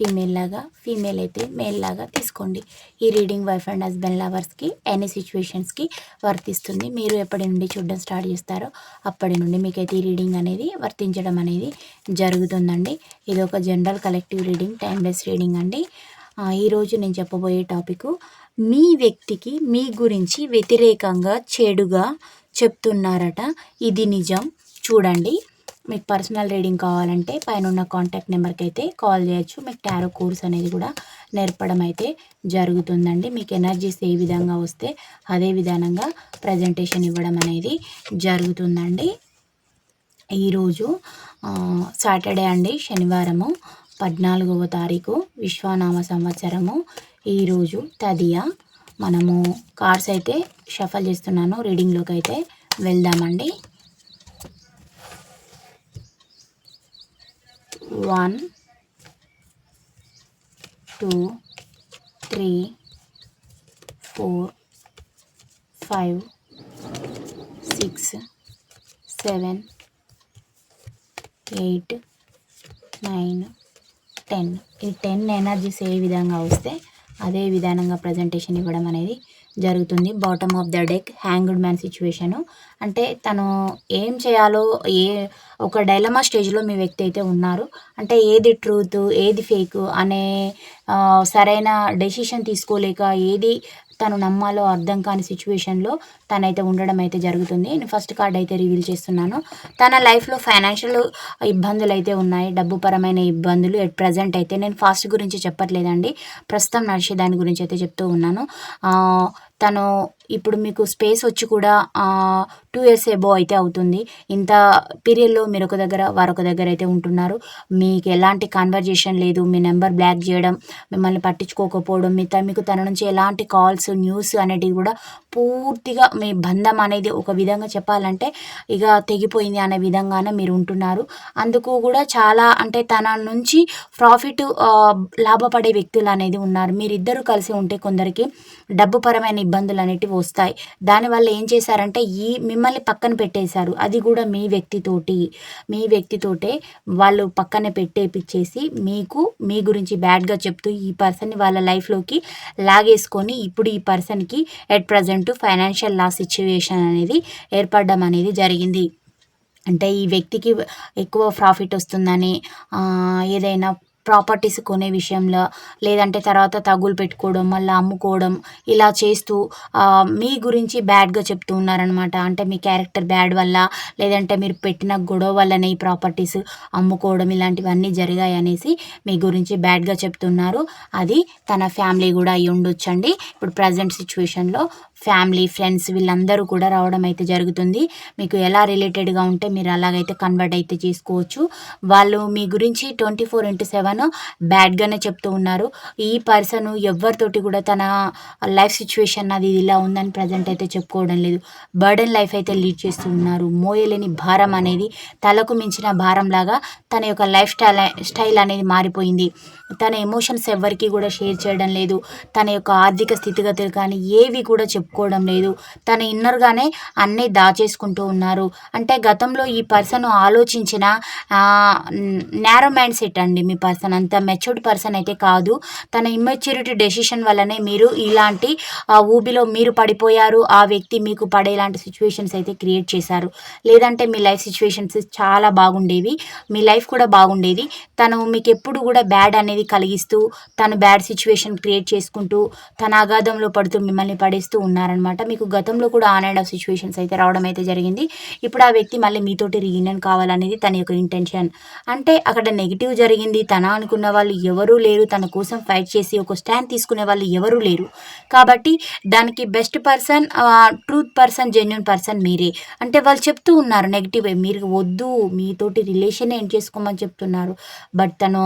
Female లాగా female అయితే male లాగా తీసుకోండి. ఈ రీడింగ్ వైఫ్ అండ్ హస్బెండ్ లవర్స్కి ఎనీ సిచ్యువేషన్స్కి వర్తిస్తుంది. మీరు ఎప్పటి నుండి చూడడం స్టార్ట్ చేస్తారో అప్పటి నుండి మీకైతే ఈ రీడింగ్ అనేది వర్తించడం అనేది జరుగుతుందండి. ఇది ఒక general collective reading timeless reading అండి. ఈరోజు నేను చెప్పబోయే టాపిక్ మీ వ్యక్తికి మీ గురించి వ్యతిరేకంగా చెడుగా చెప్తున్నారట. ఇది నిజం. చూడండి. మీకు పర్సనల్ రీడింగ్ కావాలంటే పైన ఉన్న కాంటాక్ట్ నెంబర్కి అయితే కాల్ చేయొచ్చు. మీకు టారో కోర్స్ అనేది కూడా నేర్పడం అయితే జరుగుతుందండి. మీకు ఎనర్జీస్ ఏ విధంగా వస్తే అదే విధానంగా ప్రజెంటేషన్ ఇవ్వడం అనేది జరుగుతుందండి. ఈరోజు సాటర్డే అండి శనివారము పద్నాలుగవ తారీఖు విశ్వనామ సంవత్సరము. ఈరోజు తదియ మనము కార్స్ అయితే షఫల్ చేస్తున్నాను. రీడింగ్లోకి అయితే వెళ్దామండి. One two three four five six seven eight nine ten. ఈ టెన్ ఎనర్జీస్ ఏ విధంగా వస్తే అదే విధానంగా ప్రజెంటేషన్ ఇవ్వడం అనేది జరుగుతుంది. Bottom of the deck hanged man situation అంటే తను ఏం చేయాలో ఏ ఒక డైలమా స్టేజ్లో మీ వ్యక్తి అయితే ఉన్నారు. అంటే ఏది ట్రూత్ ఏది ఫేక్ అనే సరైన డెసిషన్ తీసుకోలేక ఏది తను నమ్మాలో అర్థం కాని సిచ్యువేషన్లో తనైతే ఉండడం అయితే జరుగుతుంది. నేను ఫస్ట్ కార్డ్ అయితే రివీల్ చేస్తున్నాను. తన లైఫ్లో ఫైనాన్షియల్ ఇబ్బందులు అయితే ఉన్నాయి. డబ్బు పరమైన ఇబ్బందులు ఎట్ ప్రజెంట్ అయితే నేను ఫాస్ట్ గురించి చెప్పట్లేదండి. ప్రస్తుతం నడిచే దాని గురించి అయితే చెప్తూ ఉన్నాను. తను ఇప్పుడు మీకు స్పేస్ వచ్చి కూడా టూ ఇయర్స్ ఎబో అయితే అవుతుంది. ఇంత పీరియడ్లో మీరు ఒక దగ్గర వారొక దగ్గర అయితే ఉంటున్నారు. మీకు ఎలాంటి కన్వర్జేషన్ లేదు. మీ నెంబర్ బ్లాక్ చేయడం మిమ్మల్ని పట్టించుకోకపోవడం మీ మీకు తన నుంచి ఎలాంటి కాల్స్ న్యూస్ అనేటివి కూడా పూర్తిగా మీ బంధం అనేది ఒక విధంగా చెప్పాలంటే ఇక తెగిపోయింది అనే విధంగానే మీరు ఉంటున్నారు. అందుకు కూడా చాలా అంటే తన నుంచి ప్రాఫిట్ లాభపడే వ్యక్తులు అనేది ఉన్నారు. మీరిద్దరూ కలిసి ఉంటే కొందరికి డబ్బు పరమైన ఇబ్బందులు అనేటివి వస్తాయి. దానివల్ల ఏం చేశారంటే ఈ మిమ్మల్ని పక్కన పెట్టేశారు. అది కూడా మీ వ్యక్తితోటి మీ వ్యక్తితోటే వాళ్ళు పక్కన పెట్టేపిచ్చేసి మీకు మీ గురించి బ్యాడ్గా చెప్తూ ఈ పర్సన్ని వాళ్ళ లైఫ్లోకి లాగేసుకొని ఇప్పుడు ఈ పర్సన్కి at present financial loss situation అనేది ఏర్పడడం అనేది జరిగింది. అంటే ఈ వ్యక్తికి ఎక్కువ ప్రాఫిట్ వస్తుందని ఏదైనా ప్రాపర్టీస్ కొనే విషయంలో లేదంటే తర్వాత తగులు పెట్టుకోవడం మళ్ళీ అమ్ముకోవడం ఇలా చేస్తూ మీ గురించి బ్యాడ్గా చెప్తూ ఉన్నారనమాట అంటే మీ క్యారెక్టర్ బ్యాడ్ వల్ల లేదంటే మీరు పెట్టిన గొడవ వల్లనే ఈ ప్రాపర్టీస్ అమ్ముకోవడం ఇలాంటివన్నీ జరిగాయి అనేసి మీ గురించి బ్యాడ్గా చెప్తున్నారు. అది తన ఫ్యామిలీ కూడా అయి ఉండొచ్చండి. ఇప్పుడు ప్రజెంట్ సిచ్యువేషన్లో ఫ్యామిలీ ఫ్రెండ్స్ వీళ్ళందరూ కూడా రావడం అయితే జరుగుతుంది. మీకు ఎలా రిలేటెడ్గా ఉంటే మీరు అలాగైతే కన్వర్ట్ అయితే చేసుకోవచ్చు. వాళ్ళు మీ గురించి ట్వంటీ ఫోర్ ఇంటూ సెవెన్ బ్యాడ్గానే చెప్తూ ఉన్నారు. ఈ పర్సన్ ఎవరితోటి కూడా తన లైఫ్ సిచ్యువేషన్ అది ఇలా ఉందని ప్రజెంట్ అయితే చెప్పుకోవడం లేదు. బర్డెన్ లైఫ్ అయితే లీడ్ చేస్తూ ఉన్నారు. మోయలేని భారం అనేది తలకు మించిన భారం లాగా తన యొక్క లైఫ్ స్టైల్ స్టైల్ అనేది మారిపోయింది. తన ఎమోషన్స్ ఎవరికి కూడా షేర్ చేయడం లేదు. తన యొక్క ఆర్థిక స్థితిగతులు కానీ ఏవి కూడా చెప్పుకోవడం లేదు. తన ఇన్నర్గానే అన్నీ దాచేసుకుంటూ ఉన్నారు. అంటే గతంలో ఈ పర్సన్ ఆలోచించిన నేరో మైండ్ సెట్ అండి మీ పర్సన్ అంత మెచ్యూర్డ్ పర్సన్ అయితే కాదు. తన ఇమ్మెచ్యూరిటీ డెసిషన్ వల్లనే మీరు ఇలాంటి ఊబిలో మీరు పడిపోయారు. ఆ వ్యక్తి మీకు పడేలాంటి సిచ్యువేషన్స్ అయితే క్రియేట్ చేశారు. లేదంటే మీ లైఫ్ సిచ్యువేషన్స్ చాలా బాగుండేవి. మీ లైఫ్ కూడా బాగుండేది. తను మీకు ఎప్పుడు కూడా బ్యాడ్ అనేది కలిగిస్తూ తను బ్యాడ్ సిచ్యువేషన్ క్రియేట్ చేసుకుంటూ తన అగాధంలో పడుతూ మిమ్మల్ని పడేస్తూ ఉన్నారనమాట మీకు గతంలో కూడా ఆన్ అండ్ ఆఫ్ సిచ్యువేషన్స్ అయితే రావడం అయితే జరిగింది. ఇప్పుడు ఆ వ్యక్తి మళ్ళీ మీతోటి రీయూనియన్ కావాలనేది తన యొక్క ఇంటెన్షన్ అంటే అక్కడ నెగిటివ్ జరిగింది తన అనుకున్న వాళ్ళు ఎవరూ లేరు తన కోసం ఫైట్ చేసి ఒక స్టాండ్ తీసుకునే వాళ్ళు ఎవరూ లేరు. కాబట్టి దానికి best person truth person genuine person మీరే. అంటే వాళ్ళు చెప్తూ ఉన్నారు నెగిటివ్ మీరు వద్దు మీతోటి రిలేషన్ ఏం చేసుకోమని చెప్తున్నారు. బట్ తను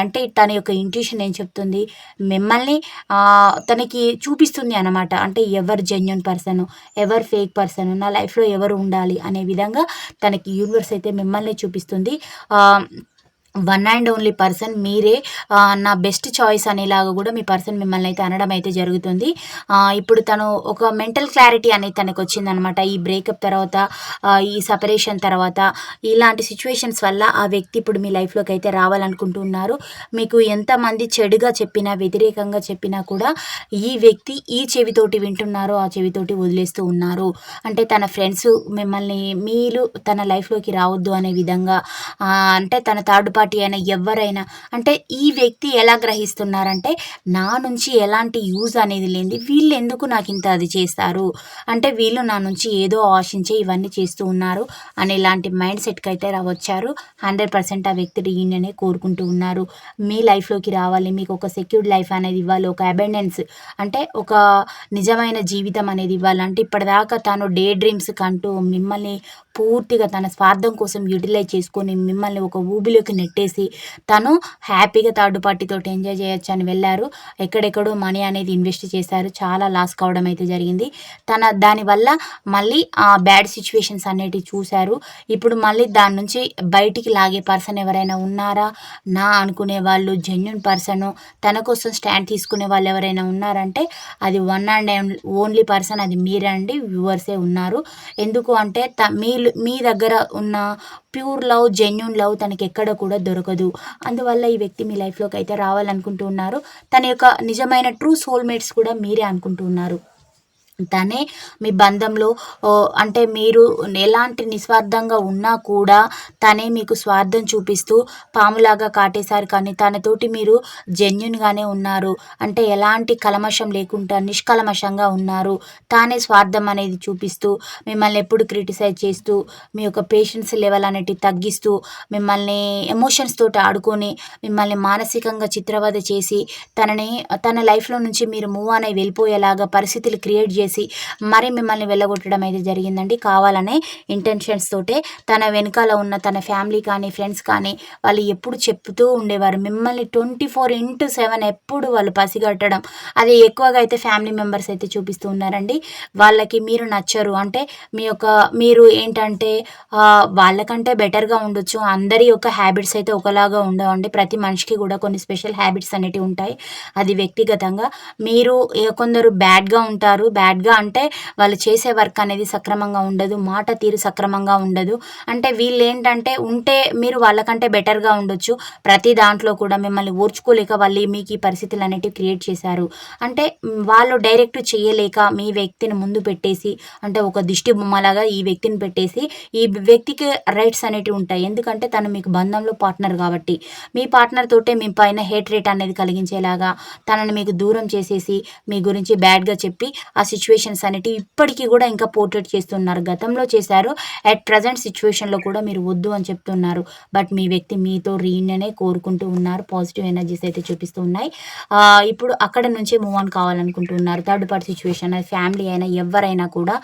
అంటే తన తన యొక్క ఇంట్యూషన్ ఏం చెప్తుంది? మిమ్మల్ని తనకి చూపిస్తుంది అనమాట అంటే ఎవరు జెన్యున్ పర్సన్ ఎవరు ఫేక్ పర్సన్ నా లైఫ్లో ఎవరు ఉండాలి అనే విధంగా తనకి యూనివర్స్ అయితే మిమ్మల్ని చూపిస్తుంది. వన్ అండ్ ఓన్లీ పర్సన్ మీరే నా బెస్ట్ చాయిస్ అనేలాగా కూడా మీ పర్సన్ మిమ్మల్ని అయితే అనడం అయితే జరుగుతుంది. ఇప్పుడు తను ఒక మెంటల్ క్లారిటీ అనేది తనకు వచ్చిందనమాట. ఈ బ్రేకప్ తర్వాత ఈ సపరేషన్ తర్వాత ఇలాంటి సిచ్యువేషన్స్ వల్ల ఆ వ్యక్తి ఇప్పుడు మీ లైఫ్లోకి అయితే రావాలనుకుంటున్నారు మీకు ఎంతమంది చెడుగా చెప్పినా వ్యతిరేకంగా చెప్పినా కూడా ఈ వ్యక్తి ఈ చెవితోటి వింటున్నారో ఆ చెవితోటి వదిలేస్తూ ఉన్నారు. అంటే తన ఫ్రెండ్స్ మిమ్మల్ని మీరు తన లైఫ్లోకి రావద్దు అనే విధంగా అంటే తన థర్డ్ పార్టీ అయినా ఎవరైనా అంటే ఈ వ్యక్తి ఎలా గ్రహిస్తున్నారంటే నా నుంచి ఎలాంటి యూజ్ అనేది లేని వీళ్ళు ఎందుకు నాకు ఇంత అది చేస్తారు? అంటే వీళ్ళు నా నుంచి ఏదో ఆశించే ఇవన్నీ చేస్తూ ఉన్నారు అనే ఇలాంటి మైండ్ సెట్కి అయితే రా- వచ్చారు. హండ్రెడ్ పర్సెంట్ ఆ వ్యక్తి రీయూనియనే కోరుకుంటూ ఉన్నారు. మీ లైఫ్లోకి రావాలి మీకు ఒక సెక్యూర్డ్ లైఫ్ అనేది ఇవ్వాలి ఒక అబెండెన్స్ అంటే ఒక నిజమైన జీవితం అనేది ఇవ్వాలి. అంటే ఇప్పటిదాకా తను డే డ్రీమ్స్ కంటూ మిమ్మల్ని పూర్తిగా తన స్వార్థం కోసం యూటిలైజ్ చేసుకొని మిమ్మల్ని ఒక ఊబిలోకి నెట్టేసి తను హ్యాపీగా థర్డ్ పార్టీతో ఎంజాయ్ చేయొచ్చు అని వెళ్ళారు. ఎక్కడెక్కడో మనీ అనేది ఇన్వెస్ట్ చేశారు. చాలా లాస్ కావడం అయితే జరిగింది. తన దానివల్ల మళ్ళీ ఆ బ్యాడ్ సిచ్యువేషన్స్ అనేటివి చూశారు. ఇప్పుడు మళ్ళీ దాని నుంచి బయటికి లాగే పర్సన్ ఎవరైనా ఉన్నారా? నా అనుకునే వాళ్ళు జెన్యున్ పర్సన్ తన కోసం స్టాండ్ తీసుకునే వాళ్ళు ఎవరైనా ఉన్నారంటే అది వన్ అండ్ ఓన్లీ పర్సన్ అది మీరండి వ్యూవర్సే ఉన్నారు. ఎందుకు అంటే త మీ మీ దగ్గర ఉన్న ప్యూర్ లవ్ జెన్యున్ లవ్ తనకి ఎక్కడ కూడా దొరకదు. అందువల్ల ఈ వ్యక్తి మీ లైఫ్లోకి అయితే రావాలనుకుంటున్నారు తన యొక్క నిజమైన ట్రూ సోల్మేట్స్ కూడా మీరే అనుకుంటున్నారు తనే మీ బంధంలో ఓ, అంటే మీరు ఎలాంటి నిస్వార్థంగా ఉన్నా కూడా తనే మీకు స్వార్థం చూపిస్తూ పాములాగా కాటేశారు. కానీ తనతోటి మీరు జెన్యున్గానే ఉన్నారు. అంటే ఎలాంటి కలమషం లేకుండా నిష్కలమషంగా ఉన్నారు. తానే స్వార్థం అనేది చూపిస్తూ మిమ్మల్ని ఎప్పుడు క్రిటిసైజ్ చేస్తూ మీ యొక్క పేషెన్స్ లెవెల్ అనేటివి తగ్గిస్తూ మిమ్మల్ని ఎమోషన్స్ తోటి ఆడుకొని మిమ్మల్ని మానసికంగా చిత్రవద చేసి తనని తన లైఫ్లో నుంచి మీరు మూవ్ అని వెళ్ళిపోయేలాగా పరిస్థితులు క్రియేట్ చేసి మరి మిమ్మల్ని వెళ్ళగొట్టడం అయితే జరిగిందండి. కావాలనే ఇంటెన్షన్స్ తోటే తన వెనకాల ఉన్న తన ఫ్యామిలీ కానీ ఫ్రెండ్స్ కానీ వాళ్ళు ఎప్పుడు చెప్తూ ఉండేవారు. మిమ్మల్ని ట్వంటీ ఫోర్ ఇంటూ సెవెన్ ఎప్పుడు వాళ్ళు పసిగట్టడం. అది ఎక్కువగా అయితే ఫ్యామిలీ మెంబర్స్ అయితే చూపిస్తూ ఉన్నారండి. వాళ్ళకి మీరు నచ్చరు. అంటే మీ యొక్క మీరు ఏంటంటే వాళ్ళకంటే బెటర్గా ఉండొచ్చు. అందరి యొక్క హ్యాబిట్స్ అయితే ఒకలాగా ఉండవండి. ప్రతి మనిషికి కూడా కొన్ని స్పెషల్ హ్యాబిట్స్ అనేటివి ఉంటాయి. అది వ్యక్తిగతంగా మీరు కొందరు బ్యాడ్గా ఉంటారు. బ్యాడ్ బ్యాడ్గా అంటే వాళ్ళు చేసే వర్క్ అనేది సక్రమంగా ఉండదు మాట తీరు సక్రమంగా ఉండదు. అంటే వీళ్ళు ఏంటంటే ఉంటే మీరు వాళ్ళకంటే బెటర్గా ఉండొచ్చు. ప్రతి దాంట్లో కూడా మిమ్మల్ని ఓర్చుకోలేక వాళ్ళు మీకు ఈ పరిస్థితులు అనేటివి క్రియేట్ చేశారు. అంటే వాళ్ళు డైరెక్ట్ చేయలేక మీ వ్యక్తిని ముందు పెట్టేసి అంటే ఒక దిష్టి బొమ్మలాగా ఈ వ్యక్తిని పెట్టేసి ఈ వ్యక్తికి రైట్స్ అనేటివి ఉంటాయి. ఎందుకంటే తను మీకు బంధంలో పార్ట్నర్ కాబట్టి. మీ పార్ట్నర్ తోటే మీ పైన హేట్ రేట్ అనేది కలిగించేలాగా తనని మీకు దూరం చేసేసి మీ గురించి బ్యాడ్గా చెప్పి ఆ సిచ్యువేషన్స్ అనేటివి ఇప్పటికీ కూడా ఇంకా పోర్ట్రేట్ చేస్తున్నారు. గతంలో చేశారు. అట్ ప్రజెంట్ సిచ్యువేషన్లో కూడా మీరు వద్దు అని చెప్తున్నారు. బట్ మీ వ్యక్తి మీతో రీయూనియనే కోరుకుంటూ ఉన్నారు. పాజిటివ్ ఎనర్జీస్ అయితే చూపిస్తూ ఉన్నాయి. ఇప్పుడు అక్కడ నుంచే మూవ్ ఆన్ కావాలనుకుంటున్నారు. థర్డ్ పార్టీ సిచ్యువేషన్ ఫ్యామిలీ అయినా ఎవరైనా కూడా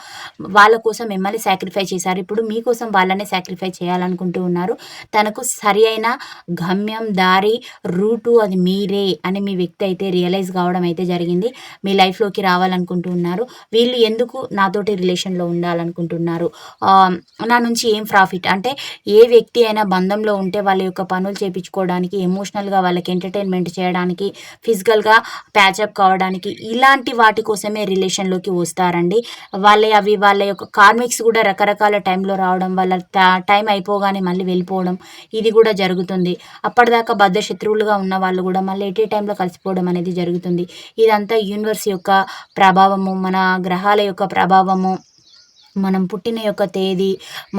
వాళ్ళ కోసం మిమ్మల్ని సాక్రిఫై చేశారు. ఇప్పుడు మీకోసం వాళ్ళనే సాక్రిఫై చేయాలనుకుంటూ ఉన్నారు. తనకు సరి అయిన గమ్యం దారి రూటు అది మీరే అని మీ వ్యక్తి అయితే రియలైజ్ కావడం అయితే జరిగింది. మీ లైఫ్లోకి రావాలనుకుంటూ ఉన్నారు. వీళ్ళు ఎందుకు నాతోటి రిలేషన్లో ఉండాలనుకుంటున్నారు? నా నుంచి ఏం ప్రాఫిట్? అంటే ఏ వ్యక్తి అయినా బంధంలో ఉంటే వాళ్ళ యొక్క పనులు చేపించుకోవడానికి ఎమోషనల్గా వాళ్ళకి ఎంటర్టైన్మెంట్ చేయడానికి ఫిజికల్గా ప్యాచప్ కావడానికి ఇలాంటి వాటి కోసమే రిలేషన్లోకి వస్తారండి. వాళ్ళ అవి వాళ్ళ యొక్క కార్మిక్స్ కూడా రకరకాల టైంలో రావడం వాళ్ళ టైం అయిపోగానే మళ్ళీ వెళ్ళిపోవడం ఇది కూడా జరుగుతుంది. అప్పటిదాకా బద్ధ శత్రువులుగా ఉన్న వాళ్ళు కూడా మళ్ళీ ఎటే టైంలో కలిసిపోవడం అనేది జరుగుతుంది. ఇదంతా యూనివర్స్ యొక్క ప్రభావము మన గ్రహాల యొక్క ప్రభావము మనం పుట్టిన యొక్క తేదీ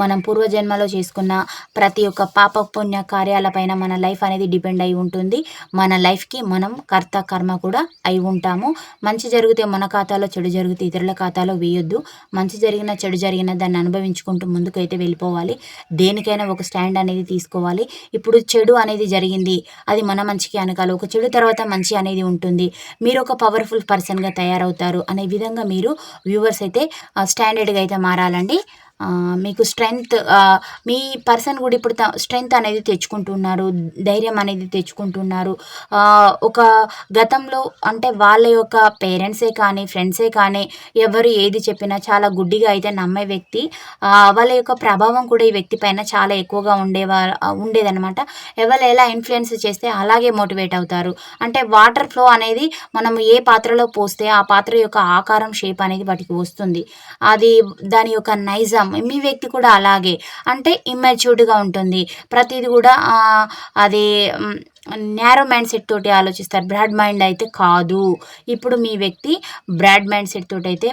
మనం పూర్వజన్మలో చేసుకున్న ప్రతి ఒక్క పాప పుణ్య కార్యాలపైన మన లైఫ్ అనేది డిపెండ్ అయి ఉంటుంది. మన లైఫ్కి మనం కర్త కర్మ కూడా అయి ఉంటాము. మంచి జరిగితే మన ఖాతాలో చెడు జరిగితే ఇతరుల ఖాతాలో వేయొద్దు. మంచి జరిగిన చెడు జరిగిన దాన్ని అనుభవించుకుంటూ ముందుకైతే వెళ్ళిపోవాలి. దేనికైనా ఒక స్టాండ్ అనేది తీసుకోవాలి. ఇప్పుడు చెడు అనేది జరిగింది అది మన మంచికి అనకాలి. ఒక చెడు తర్వాత మంచి అనేది ఉంటుంది. మీరు ఒక పవర్ఫుల్ పర్సన్గా తయారవుతారు అనే విధంగా మీరు వ్యూవర్స్ అయితే స్టాండర్డ్గా అయితే మారాలండి. మీకు స్ట్రెంగ్త్ మీ పర్సన్ కూడా ఇప్పుడు స్ట్రెంగ్త్ అనేది తెచ్చుకుంటున్నారు ధైర్యం అనేది తెచ్చుకుంటున్నారు. ఒక గతంలో అంటే వాళ్ళ యొక్క పేరెంట్సే కానీ ఫ్రెండ్సే కానీ ఎవరు ఏది చెప్పినా చాలా గుడ్డిగా అయితే నమ్మే వ్యక్తి వాళ్ళ యొక్క ప్రభావం కూడా ఈ వ్యక్తి పైన చాలా ఎక్కువగా ఉండేవా ఉండేదన్నమాట. ఎవరు ఎలా ఇన్ఫ్లుయెన్స్ చేస్తే అలాగే మోటివేట్ అవుతారు. అంటే వాటర్ ఫ్లో అనేది మనం ఏ పాత్రలో పోస్తే ఆ పాత్ర యొక్క ఆకారం షేప్ అనేది వాటికి వస్తుంది. అది దాని యొక్క నైజం మీ వ్యక్తి కూడా అలాగే. అంటే ఇమ్మెచ్యూర్డ్గా ఉంటుంది. ప్రతిది కూడా అది నేరో మైండ్ సెట్ తోటి ఆలోచిస్తారు. బ్రాడ్ మైండ్ అయితే కాదు. ఇప్పుడు మీ వ్యక్తి బ్రాడ్ మైండ్ సెట్ తోటి అయితే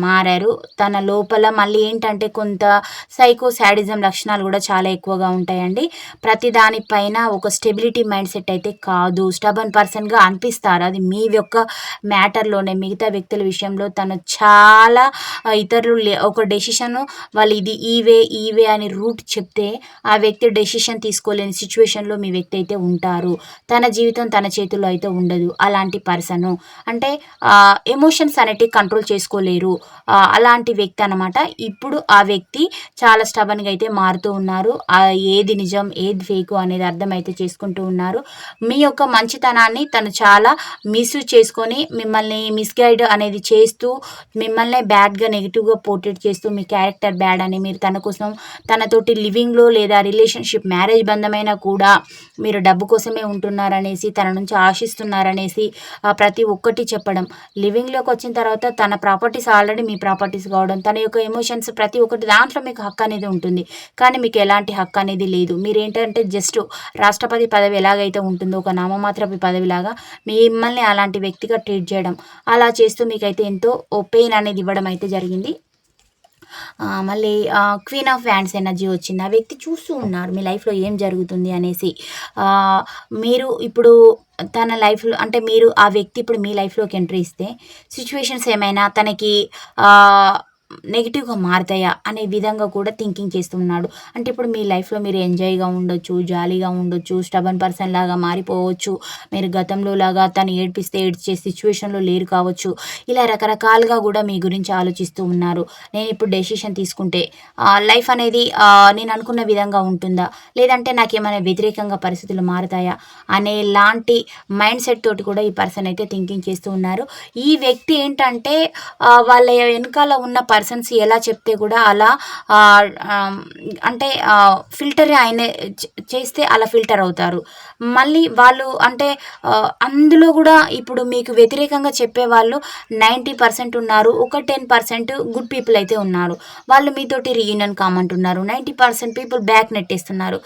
మారారు. తన లోపల మళ్ళీ ఏంటంటే కొంత సైకో శాడిజం లక్షణాలు కూడా చాలా ఎక్కువగా ఉంటాయండి. ప్రతి దానిపైన ఒక స్టెబిలిటీ మైండ్ సెట్ అయితే కాదు. స్టబన్ పర్సన్గా అనిపిస్తారు. అది మీ యొక్క మ్యాటర్లోనే మిగతా వ్యక్తుల విషయంలో తను చాలా ఇతరులు లే- ఒక డెసిషన్ వాళ్ళు ఇది ఈవే ఈవే అని రూట్ చెప్తే ఆ వ్యక్తి డెసిషన్ తీసుకోలేని సిచ్యువేషన్లో మీ వ్యక్తి అయితే ఉంటారు. తన జీవితం తన చేతుల్లో అయితే ఉండదు అలాంటి పర్సన్. అంటే ఎమోషన్స్ అనేటివి కంట్రోల్ చేసుకోలేరు. అలాంటి వ్యక్తి అనమాట ఇప్పుడు ఆ వ్యక్తి చాలా స్టబన్గా అయితే మారుతూ ఉన్నారు. ఆ, ఏది నిజం ఏది ఫేకు అనేది అర్థమైతే చేసుకుంటూ ఉన్నారు. మీ యొక్క మంచితనాన్ని తను చాలా మిస్యూజ్ చేసుకొని మిమ్మల్ని మిస్గైడ్ అనేది చేస్తూ మిమ్మల్ని బ్యాడ్గా నెగిటివ్గా పోర్ట్రేట్ చేస్తూ మీ క్యారెక్టర్ బ్యాడ్ అని మీరు తన కోసం తనతోటి లివింగ్లో లేదా రిలేషన్షిప్ మ్యారేజ్ బంధమైనా కూడా మీరు డబ్బు కోసమే ఉంటున్నారనేసి తన నుంచి ఆశిస్తున్నారనేసి ప్రతి ఒక్కటి చెప్పడం. లివింగ్లోకి వచ్చిన తర్వాత తన ప్రాపర్టీస్ ఆల్రెడీ మీ ప్రాపర్టీస్ కావడం తన యొక్క ఎమోషన్స్ ప్రతి ఒక్కటి దాంట్లో మీకు హక్కు అనేది ఉంటుంది. కానీ మీకు ఎలాంటి హక్కు అనేది లేదు. మీరేంటంటే జస్ట్ రాష్ట్రపతి పదవి ఎలాగైతే ఉంటుందో ఒక నామమాత్రపు పదవిలాగా మిమ్మల్ని అలాంటి వ్యక్తిగా ట్రీట్ చేయడం. అలా చేస్తూ మీకైతే ఎంతో పెయిన్ అనేది ఇవ్వడం అయితే జరిగింది. మళ్ళీ క్వీన్ ఆఫ్ వ్యాండ్స్ ఎనర్జీ వచ్చింది. ఆ వ్యక్తి చూస్తూ ఉన్నారు మీ లైఫ్లో ఏం జరుగుతుంది అనేసి. మీరు ఇప్పుడు తన లైఫ్లో అంటే మీరు ఆ వ్యక్తి ఇప్పుడు మీ లైఫ్లోకి ఎంట్రీ ఇస్తే సిచ్యువేషన్స్ ఏమైనా తనకి నెగిటివ్గా మారుతాయా అనే విధంగా కూడా థింకింగ్ చేస్తున్నాడు. అంటే ఇప్పుడు మీ లైఫ్లో మీరు ఎంజాయ్గా ఉండొచ్చు జాలీగా ఉండొచ్చు స్టబన్ పర్సన్ లాగా మారిపోవచ్చు. మీరు గతంలో లాగా తను ఏడ్పిస్తే ఏడ్చే సిచ్యువేషన్లో లేరు కావచ్చు. ఇలా రకరకాలుగా కూడా మీ గురించి ఆలోచిస్తూ ఉన్నారు. నేను ఇప్పుడు డెసిషన్ తీసుకుంటే లైఫ్ అనేది నేను అనుకున్న విధంగా ఉంటుందా? లేదంటే నాకు ఏమైనా వ్యతిరేకంగా పరిస్థితులు మారుతాయా? అనే లాంటి మైండ్ సెట్ తోటి కూడా ఈ పర్సన్ అయితే థింకింగ్ చేస్తూ ఉన్నారు. ఈ వ్యక్తి ఏంటంటే వాళ్ళ వెనకాల ఉన్న పర్సన్స్ ఎలా చెప్తే కూడా అలా అంటే ఫిల్టర్ ఆయన చేస్తే అలా ఫిల్టర్ అవుతారు. మళ్ళీ వాళ్ళు అంటే అందులో కూడా ఇప్పుడు మీకు వ్యతిరేకంగా చెప్పే వాళ్ళు నైంటీ పర్సెంట్ ఉన్నారు ఒక టెన్ పర్సెంట్ గుడ్ పీపుల్ అయితే ఉన్నారు. వాళ్ళు మీతోటి రీయూనియన్ కామంటున్నారు నైంటీ పర్సెంట్ పీపుల్ బ్యాక్ నెట్టేస్తున్నారు.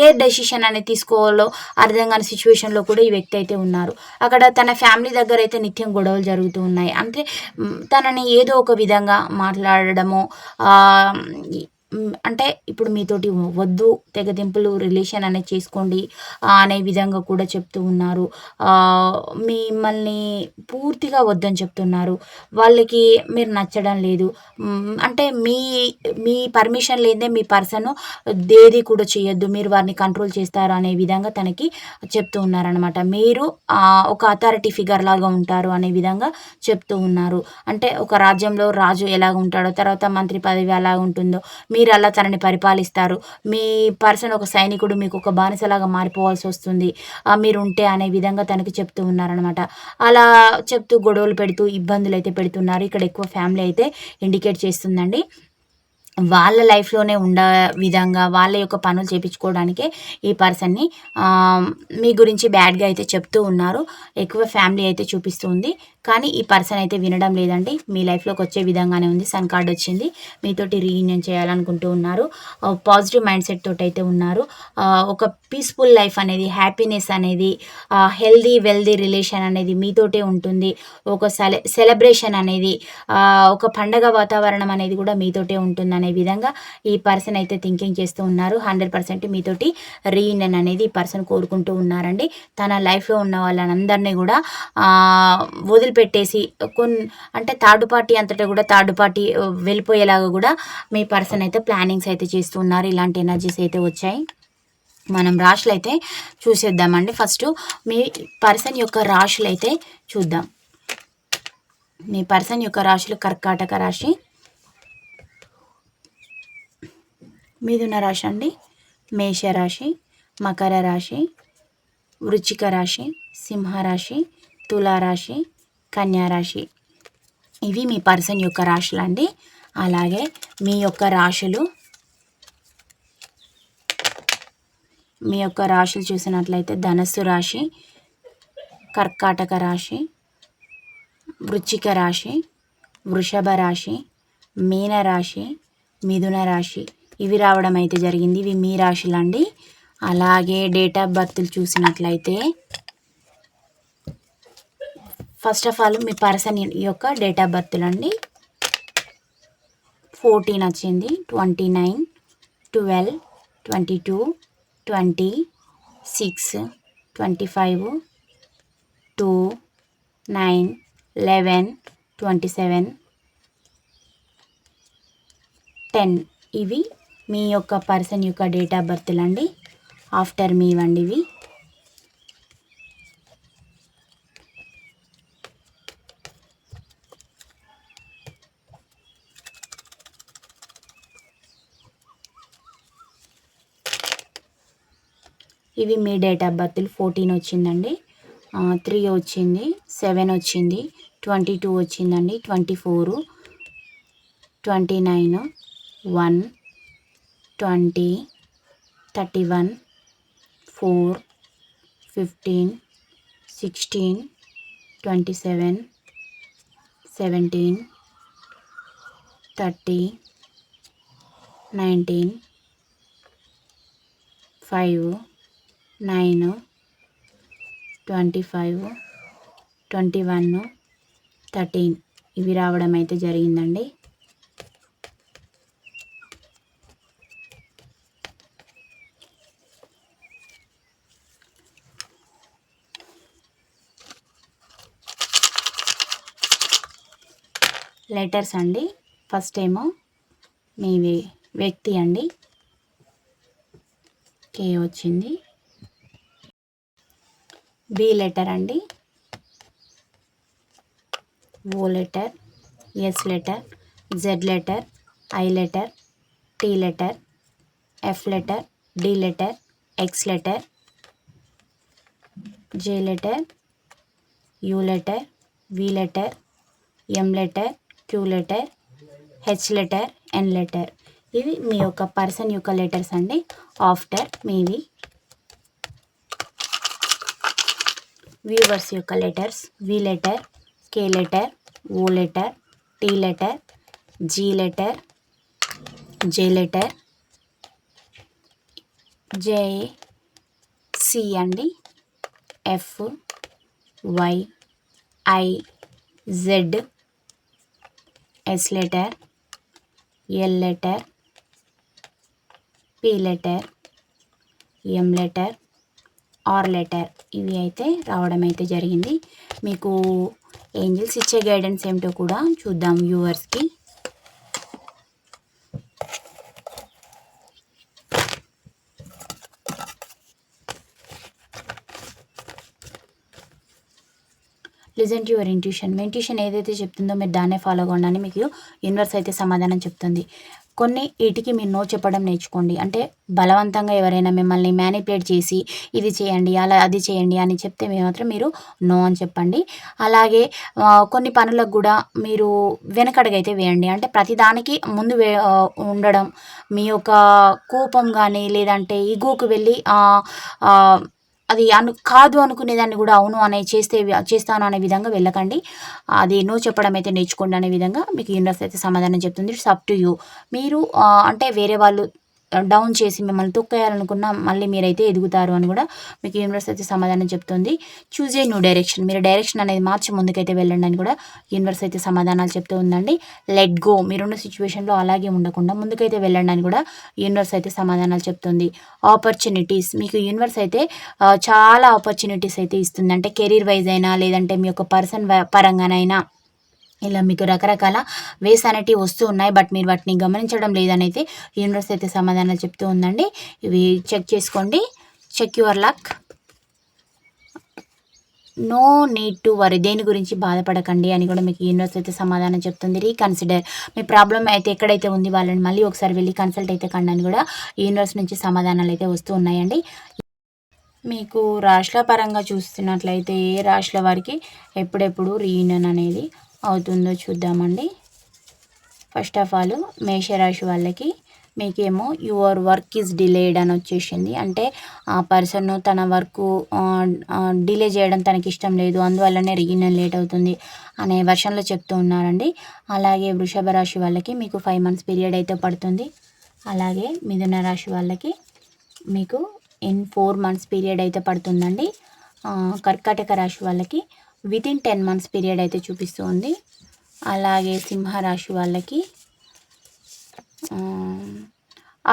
ఏ డెసిషన్ అనేది తీసుకోవాలో అర్థం కాని సిచ్యువేషన్లో కూడా ఈ వ్యక్తి అయితే ఉన్నారు. అక్కడ తన ఫ్యామిలీ దగ్గర అయితే నిత్యం గొడవలు జరుగుతూ ఉన్నాయి. అంటే తనని ఏదో ఒక విధంగా మాట్లాడడము అంటే ఇప్పుడు మీతోటి వద్దు తెగదింపులు రిలేషన్ అనేది చేసుకోండి అనే విధంగా కూడా చెప్తూ ఉన్నారు. మిమ్మల్ని పూర్తిగా వద్దని చెప్తున్నారు. వాళ్ళకి మీరు నచ్చడం లేదు. అంటే మీ మీ పర్మిషన్ లేదే మీ పర్సన్ దేది కూడా చేయొద్దు. మీరు వారిని కంట్రోల్ చేస్తారు అనే విధంగా తనకి చెప్తూ ఉన్నారనమాట మీరు ఒక అథారిటీ ఫిగర్ లాగా ఉంటారు అనే విధంగా చెప్తూ ఉన్నారు. అంటే ఒక రాజ్యంలో రాజు ఎలాగ ఉంటాడో తర్వాత మంత్రి పదవి ఎలా ఉంటుందో మీరు మీరు అలా తనని పరిపాలిస్తారు. మీ పర్సన్ ఒక సైనికుడు మీకు ఒక బానిసలాగా మారిపోవాల్సి వస్తుంది. మీరు ఉంటే అనే విధంగా తనకి చెప్తూ ఉన్నారనమాట అలా చెప్తూ గొడవలు పెడుతూ ఇబ్బందులు అయితే పెడుతున్నారు. ఇక్కడ ఎక్కువ ఫ్యామిలీ అయితే ఇండికేట్ చేస్తుందండి. వాళ్ళ లైఫ్లోనే ఉండే విధంగా వాళ్ళ యొక్క పనులు చేయించుకోవడానికే ఈ పర్సన్ని మీ గురించి బ్యాడ్గా అయితే చెప్తూ ఉన్నారు. ఎక్కువ ఫ్యామిలీ అయితే చూపిస్తుంది కానీ ఈ పర్సన్ అయితే వినడం లేదండి. మీ లైఫ్లోకి వచ్చే విధంగానే ఉంది. సన్ కార్డ్ వచ్చింది. మీతోటి రీయూనియన్ చేయాలనుకుంటూ ఉన్నారు. పాజిటివ్ మైండ్ సెట్ తోటి అయితే ఉన్నారు ఒక పీస్ఫుల్ లైఫ్ అనేది హ్యాపీనెస్ అనేది హెల్దీ వెల్దీ రిలేషన్ అనేది మీతోటే ఉంటుంది. ఒక సెలబ్రేషన్ అనేది ఒక పండగ వాతావరణం అనేది కూడా మీతోటే ఉంటుంది అనే విధంగా ఈ పర్సన్ అయితే థింకింగ్ చేస్తూ ఉన్నారు. హండ్రెడ్ పర్సెంట్ మీతోటి రీయూనియన్ అనేది ఈ పర్సన్ కోరుకుంటూ ఉన్నారండి. తన లైఫ్లో ఉన్న వాళ్ళందరినీ కూడా వదిలిపెట్టేసి కొన్ని అంటే థర్డ్ పార్టీ అంతటా కూడా థర్డ్ పార్టీ వెళ్ళిపోయేలాగా కూడా మీ పర్సన్ అయితే ప్లానింగ్స్ అయితే చేస్తూ ఉన్నారు. ఇలాంటి ఎనర్జీస్ అయితే వచ్చాయి. మనం రాశులు అయితే చూసేద్దామండి. ఫస్ట్ మీ పర్సన్ యొక్క రాశులు అయితే చూద్దాం. మీ పర్సన్ యొక్క రాశులు కర్కాటక రాశి మీదున్న రాశి అండి. మేషరాశి మకర రాశి వృచ్చిక రాశి సింహరాశి తులారాశి కన్యారాశి ఇవి మీ పర్సన్ యొక్క రాశులు అండి. అలాగే మీ యొక్క రాశులు మీ యొక్క రాశులు చూసినట్లయితే ధనస్సు రాశి కర్కాటక రాశి వృచ్చిక రాశి వృషభ రాశి మీనరాశి మిథున రాశి. ఇవి రావడం అయితే జరిగింది. ఇవి మీ రాశులు అండి అలాగే డేట్ ఆఫ్ బర్త్లు చూసినట్లయితే ఫస్ట్ ఆఫ్ ఆల్ మీ పర్సన్ యొక్క డేట్ ఆఫ్ బర్త్లు అండి ఫోర్టీన్ వచ్చింది. Twenty nine twelve twenty two twenty six twenty five two nine eleven twenty seven ten ఇవి మీ యొక్క పర్సన్ యొక్క డేట్ ఆఫ్ బర్త్లు అండి ఆఫ్టర్ మీ వండి ఇవి ఇవి మీ డేట్ ఆఫ్ బర్త్లు ఫోర్టీన్ వచ్చిందండి. త్రీ వచ్చింది. సెవెన్ వచ్చింది. ట్వంటీ టూ వచ్చిందండి. Twenty four. Twenty nine. One. Twenty thirty one four fifteen sixteen twenty seven seventeen thirty nineteen five nine twenty five twenty one thirteen. ఇవి రావడం అయితే జరిగిందండి. లెటర్స్ అండి. ఫస్ట్ ఏమో మీ వ్యక్తి అండి. కే వచ్చింది. బి లెటర్ అండి. O letter S letter Z letter I letter T letter F letter D letter X letter J letter U letter V letter M letter Q letter H letter N letter ఇవి మీ యొక్క person యొక్క letters అండి. After మీవి viewers యొక్క letters V letter K letter O letter T letter G letter J letter J C అండి. F Y I Z S letter L letter P letter M letter R letter ఇవి అయితే రావడం అయితే జరిగింది. మీకు Angeles ఇచ్చే guidance ఏమిటో కూడా చూద్దాం వ్యూవర్స్కి లిజన్ టు యువర్ ఇంట్యూషన్ మీ ఇంట్యూషన్ ఏదైతే చెప్తుందో మీరు దాన్నే ఫాలో అవ్వండి మీకు యూనివర్స్ అయితే సమాధానం చెప్తుంది. కొన్ని వీటికి మీరు నో చెప్పడం నేర్చుకోండి. అంటే బలవంతంగా ఎవరైనా మిమ్మల్ని మ్యానిపులేట్ చేసి ఇది చేయండి అలా అది చేయండి అని చెప్తే మీ మాత్రం మీరు నో అని చెప్పండి. అలాగే కొన్ని పనులకు కూడా మీరు వెనకడుగైతే వేయండి. అంటే ప్రతిదానికి ముందు వే ఉండడం మీ యొక్క కోపం కానీ లేదంటే ఈగోకు వెళ్ళి అది అను కాదు అనుకునేదాన్ని కూడా అవును అనే చేస్తే చేస్తాను అనే విధంగా వెళ్ళకండి. అది నో చెప్పడం అయితే నేర్చుకోండి అనే విధంగా మీకు యూనివర్స్ అయితే సమాధానం చెప్తుంది. It's up to you. మీరు అంటే వేరే వాళ్ళు డౌన్ చేసి మిమ్మల్ని తొక్కేయాలనుకున్నా మళ్ళీ మీరైతే ఎదుగుతారు అని కూడా మీకు యూనివర్స్ అయితే సమాధానం చెప్తుంది. చూజ్ ఏ న్యూ డైరెక్షన్ మీరు డైరెక్షన్ అనేది మార్చి ముందుకైతే వెళ్ళండి అని కూడా యూనివర్స్ అయితే సమాధానాలు చెప్తూ ఉందండి. లెట్ గో మీరున్న సిచ్యువేషన్లో అలాగే ఉండకుండా ముందుకైతే వెళ్ళండి అని కూడా యూనివర్స్ అయితే సమాధానాలు చెప్తుంది. ఆపర్చునిటీస్ మీకు యూనివర్స్ అయితే చాలా ఆపర్చునిటీస్ అయితే ఇస్తుంది అంటే కెరీర్ వైజ్ అయినా లేదంటే మీ యొక్క పర్సన్ పరంగానైనా ఇలా మీకు రకరకాల వేస్ అనేటివి వస్తూ ఉన్నాయి బట్ మీరు వాటిని గమనించడం లేదని అయితే యూనివర్స్ అయితే సమాధానాలు చెప్తూ ఉందండి. ఇవి చెక్ చేసుకోండి. Check your luck no need to worry దేని గురించి బాధపడకండి అని కూడా మీకు యూనివర్స్ అయితే సమాధానం చెప్తుంది. రీకన్సిడర్ మీ ప్రాబ్లం అయితే ఎక్కడైతే ఉంది వాళ్ళని మళ్ళీ ఒకసారి వెళ్ళి కన్సల్ట్ అయితే కండి అని కూడా యూనివర్స్ నుంచి సమాధానాలు అయితే వస్తూ ఉన్నాయండి. మీకు రాష్ట్ర పరంగా చూస్తున్నట్లయితే ఏ రాష్ట్రాల వారికి ఎప్పుడెప్పుడు రీయూనియన్ అనేది అవుతుందో చూద్దామండి. ఫస్ట్ ఆఫ్ ఆల్ మేషరాశి వాళ్ళకి మీకేమో యువర్ వర్క్ ఈజ్ డిలేడ్ అని వచ్చేసింది. అంటే ఆ పర్సన్ తన వర్క్ డిలే చేయడం తనకి ఇష్టం లేదు. అందువల్లనే రిగినల్ లేట్ అవుతుంది అనే వర్షన్లో చెప్తూ ఉన్నారండి. అలాగే వృషభ రాశి వాళ్ళకి మీకు ఫైవ్ మంత్స్ పీరియడ్ అయితే పడుతుంది. అలాగే మిథున రాశి వాళ్ళకి మీకు ఇన్ ఫోర్ మంత్స్ పీరియడ్ అయితే పడుతుందండి. కర్కాటక రాశి వాళ్ళకి వితిన్ టెన్ మంత్స్ పీరియడ్ అయితే చూపిస్తుంది. అలాగే సింహరాశి వాళ్ళకి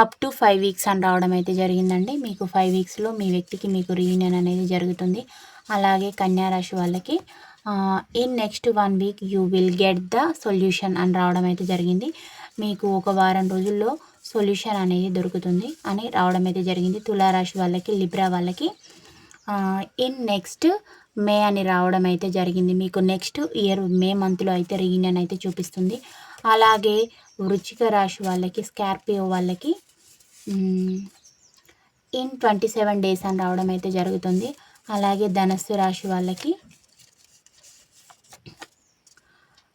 అప్ టు ఫైవ్ వీక్స్ అని రావడం అయితే జరిగిందండి. మీకు ఫైవ్ వీక్స్లో మీ వ్యక్తికి మీకు రీయూనియన్ అనేది జరుగుతుంది. అలాగే కన్యా రాశి వాళ్ళకి in next one week you will get the solution అని రావడం అయితే జరిగింది. మీకు ఒక వారం రోజుల్లో సొల్యూషన్ అనేది దొరుకుతుంది అని రావడం అయితే జరిగింది. తులారాశి వాళ్ళకి లిబ్రా వాళ్ళకి ఇన్ నెక్స్ట్ మే అని రావడం అయితే జరిగింది. మీకు నెక్స్ట్ ఇయర్ మే మంత్లో అయితే రీయూనియన్ అయితే చూపిస్తుంది. అలాగే వృచ్చిక రాశి వాళ్ళకి స్కార్పియో వాళ్ళకి ఇన్ ట్వంటీ సెవెన్ డేస్ అని రావడం అయితే జరుగుతుంది. అలాగే ధనస్సు రాశి వాళ్ళకి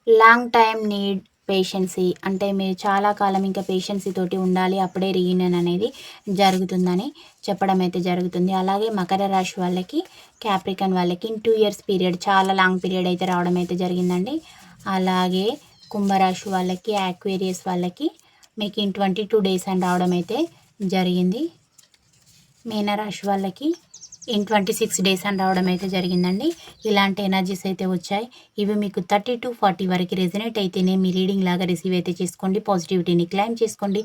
లాంగ్ టైం నీడ్ పేషెన్సీ అంటే మీరు చాలా కాలం ఇంకా పేషెన్సీ తోటి ఉండాలి అప్పుడే రీయూనియన్ అనేది జరుగుతుందని చెప్పడం అయితే జరుగుతుంది. అలాగే మకర రాశి వాళ్ళకి క్యాప్రికన్ వాళ్ళకి ఇన్ టూ ఇయర్స్ పీరియడ్ చాలా లాంగ్ పీరియడ్ అయితే రావడం అయితే జరిగిందండి. అలాగే కుంభరాశి వాళ్ళకి యాక్వేరియస్ వాళ్ళకి మీకు ఇన్ ట్వంటీ టూ డేస్ అని రావడం అయితే జరిగింది. మీనరాశి వాళ్ళకి ఇన్ ట్వంటీ సిక్స్ డేస్ అని రావడం అయితే జరిగిందండి. ఇలాంటి ఎనర్జీస్ అయితే వచ్చాయి. ఇవి మీకు థర్టీ టు ఫార్టీ వరకు రెజినేట్ అయితేనే మీ రీడింగ్ లాగా రిసీవ్ అయితే చేసుకోండి. పాజిటివిటీని క్లైమ్ చేసుకోండి.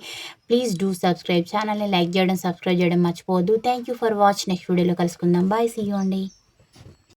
Please do subscribe. ఛానల్ని లైక్ చేయడం సబ్స్క్రైబ్ చేయడం మర్చిపోవద్దు. Thank you for watch. Next వీడియోలో కలుసుకుందాం. బాయ్. సీ అండి.